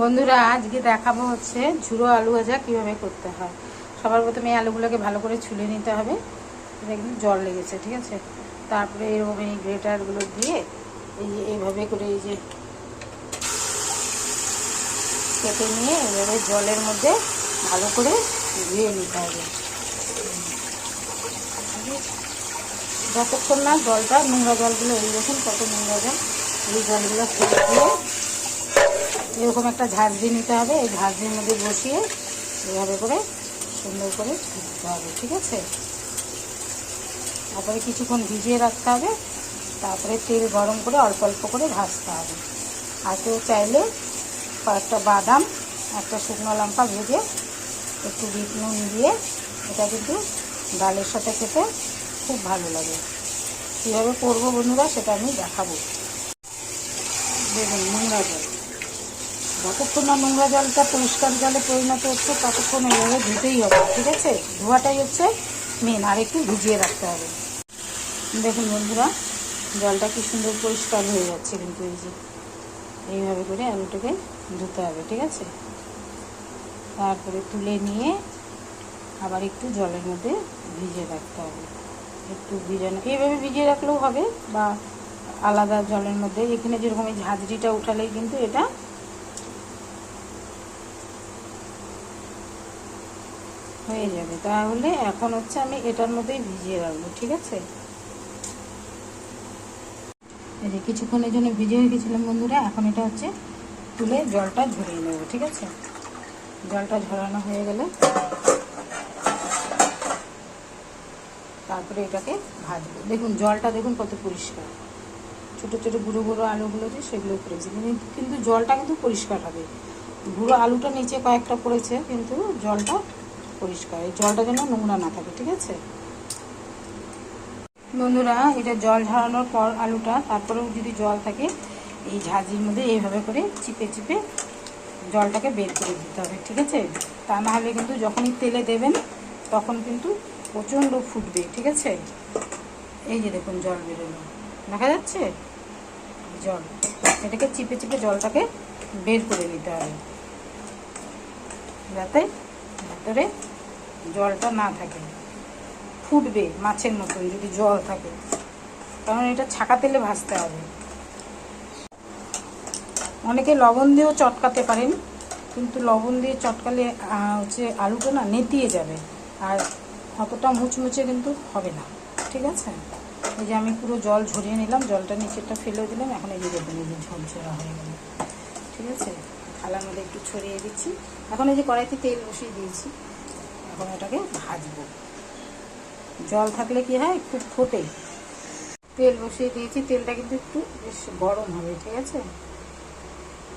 বন্ধুরা, আজকে দেখাবো হচ্ছে ঝুড়ো আলু ভাজা কীভাবে করতে হয়। সবার প্রথমে আলুগুলোকে ভালো করে ছুলে নিতে হবে। দেখুন, জল লেগেছে, ঠিক আছে? তারপরে এরকম এই গ্রেটারগুলো দিয়ে এই যে এইভাবে করে এই যে কেটে নিয়ে এভাবে জলের মধ্যে ভালো করে ধুয়ে নিতে হবে। যতক্ষণ না জলটা নোংরা জলগুলো এই দেখুন, কত নোংরা জল। এই জলগুলো দিয়ে এরকম একটা ঝাঁঝরি নিতে হবে, এই ঝাঁঝরির মধ্যে বসিয়ে এভাবে করে সুন্দর করে ধুতে হবে, ঠিক আছে? তারপরে কিছুক্ষণ ভিজিয়ে রাখতে হবে, তারপরে তেল গরম করে অল্প অল্প করে ভাজতে হবে। আর কেউ চাইলে কয়েকটা বাদাম, একটা শুকনো লঙ্কা ভেজে একটু বিট নুন দিয়ে এটা কিন্তু ডালের সাথে খেতে খুব ভালো লাগে। কীভাবে করব বন্ধুরা সেটা আমি দেখাবো। দেখুন নোংরা জল যতক্ষণ না নোংরা জলটা পরিষ্কার জলে পরিণত হচ্ছে, ততক্ষণ এইভাবে ধুতেই হবে, ঠিক আছে? ধোয়াটাই হচ্ছে মেন আর একটু ভিজিয়ে রাখতে হবে। দেখুন বন্ধুরা, জলটা কি সুন্দর পরিষ্কার হয়ে যাচ্ছে কিন্তু এই যে। এইভাবে করে আলুটাকে ধুতে হবে, ঠিক আছে? তারপরে তুলে নিয়ে আবার একটু জলের মধ্যে ভিজিয়ে রাখতে হবে। একটু ভিজানো, এইভাবে ভিজিয়ে রাখলেও হবে বা আলাদা জলের মধ্যে, এখানে যেরকম এই ঝাঁঝরিটা উঠালেই কিন্তু এটা হয়ে যাবে। তাহলে এখন হচ্ছে আমি এটার মধ্যেই ভিজিয়ে রাখব, ঠিক আছে? এই যে কিছুক্ষণের জন্য ভিজে হয়ে গেছিলাম বন্ধুরা, এখন এটা হচ্ছে তুলে জলটা ঝরিয়ে নেব, ঠিক আছে? জলটা ঝরানো হয়ে গেলে তারপরে এটাকে ভাজবো। দেখুন, জলটা দেখুন কত পরিষ্কার। ছোট ছোট গুঁড়ো গুঁড়ো আলুগুলো যে সেগুলো পড়েছে কিন্তু জলটা কিন্তু পরিষ্কার হবে। গুঁড়ো আলুটা নিচে কয়েকটা পড়েছে, কিন্তু জলটা পরিষ্কার। এই জলটা যেন নোংরা না থাকে, ঠিক আছে? বন্ধুরা, এটা জল ঝরানোর পর আলুটা, তারপরেও যদি জল থাকে, এই ঝাঁঝির মধ্যে এইভাবে করে চিপে চিপে জলটাকে বের করে দিতে হবে, ঠিক আছে? তা না হলে কিন্তু যখনই তেলে দেবেন, তখন কিন্তু প্রচণ্ড ফুটবে, ঠিক আছে? এই যে দেখুন, জল বেরোলো। দেখা যাচ্ছে? জল। এটাকে চিপে চিপে জলটাকে বের করে নিতে হবে, যাতে ভেতরে জলটা না থাকে, ফুটবে মাছের মতন যদি জল থাকে। কারণ এটা ছাকা তেলে ভাজতে হবে। অনেকে লবণ দিয়েও চটকাতে পারেন, কিন্তু লবণ দিয়ে চটকালে হচ্ছে আলুটা না নেতিয়ে যাবে, আর অতটা মুচমুচে কিন্তু হবে না। ঠিক আছে? এই যে আমি পুরো জল ঝরিয়ে নিলাম, জলটা নিচেরটা ফেলে দিলাম, এখন এই যে দেখুন এই যে ঝরঝরা হয়ে গেল। ঠিক আছে? থালার মধ্যে একটু ছড়িয়ে দিচ্ছি। এখন এই যে কড়াইতে তেল বসিয়ে দিয়েছি, এখন এটাকে ভাজবো। জল থাকলে কি হয়? খুব ফোটে। তেল বসিয়ে দিয়েছি, তেলটা কিন্তু একটু বেশ গরম হবে, ঠিক আছে?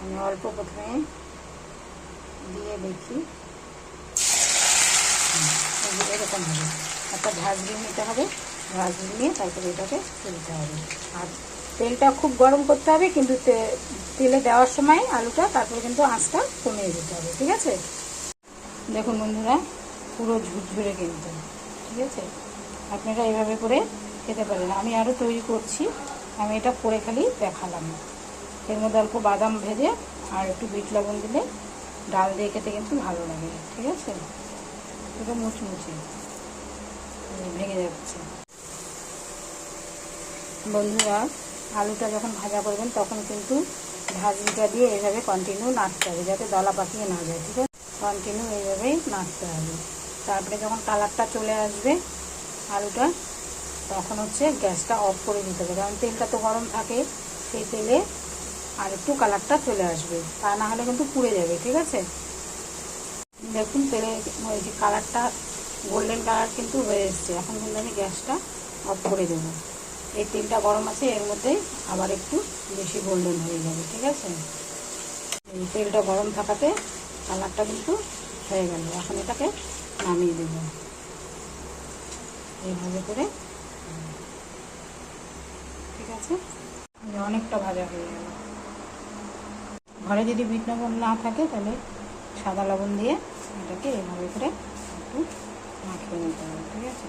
আমি অল্প প্রথমে দিয়ে দেখি। এরকম হবে। একটা ভাজলি নিতে হবে। ভাজলি নিয়ে তারপরে এটাকে তুলতে হবে। আর তেলটা খুব গরম করতে হবে, কিন্তু তেলে দেওয়ার সময় আলুটা, তারপরে কিন্তু আঁচটা কমিয়ে দিতে হবে, ঠিক আছে? দেখুন বন্ধুরা, পুরো ঝুরঝুরে কিন্তু, ঠিক আছে? আপনারা এইভাবে করে খেতে পারেন। আমি আরও তৈরি করছি, আমি এটা করে খালি দেখালাম। এর মধ্যে অল্প বাদাম ভেজে আর একটু বিট লবণ দিলে ডাল দিয়ে খেতে কিন্তু ভালো লাগে, ঠিক আছে? এটা মুচমুচে, ভেঙে যাচ্ছে। বন্ধুরা আলুটা যখন ভাজা করবেন, তখন কিন্তু ভাজিটা দিয়ে এইভাবে কন্টিনিউ নাড়তে হবে, যাতে দলা পাকিয়ে না যায়, ঠিক আছে? কন্টিনিউ এইভাবেই নাড়তে হবে। তারপরে যখন কালারটা চলে আসবে আলুটা, তখন হচ্ছে গ্যাসটা অফ করে দিতে হবে। কারণ তেলটা তো গরম থাকে, সেই তেলে আর একটু কালারটা চলে আসবে, তা না হলে কিন্তু পুড়ে যাবে, ঠিক আছে? দেখুন তেলে ওই যে কালারটা গোল্ডেন কালার কিন্তু হয়ে এসছে। এখন কিন্তু আমি গ্যাসটা অফ করে দেবো। এই তেলটা গরম আছে, এর মধ্যেই আবার একটু বেশি গোল্ডেন হয়ে যাবে, ঠিক আছে? এই তেলটা গরম থাকাতে কালারটা কিন্তু হয়ে গেল। এখন এটাকে নামিয়ে দেব। এইভাবে করে। ঠিক আছে? অনেকটা ভাজা হয়ে গেল। ঘরে যদি বিট লবণ না থাকে, তাহলে সাদা লবণ দিয়ে এটাকে এইভাবে করে একটু মাখিয়ে নিতে হবে, ঠিক আছে?